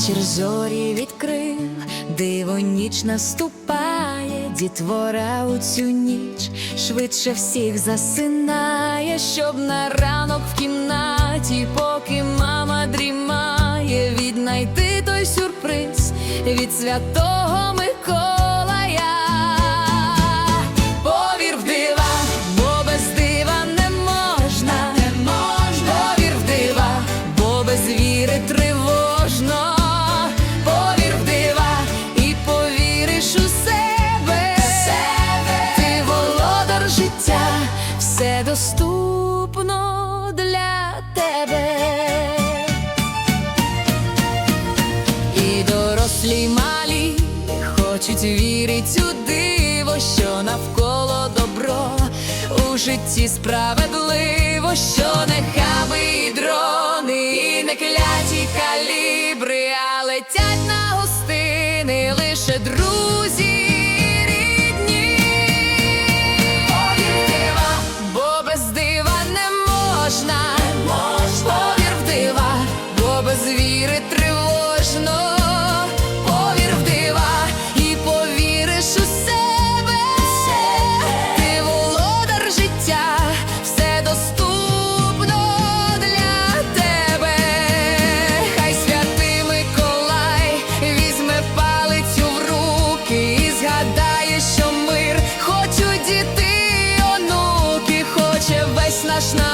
Вечір зорі відкрив, диво ніч наступає, дітвора у цю ніч швидше всіх засинає, щоб на ранок в кімнаті, поки мама дрімає, віднайти той сюрприз від святого доступно для тебе. І дорослі малі хочуть вірить у диво, що навколо добро у житті справедливо, що не бо без віри тривожно. Повір в дива і повіриш у себе. Ти володар життя, все доступно для тебе. Хай святий Миколай візьме палицю руки згадає, що мир хочуть діти, онуки, хоче весь наш народ.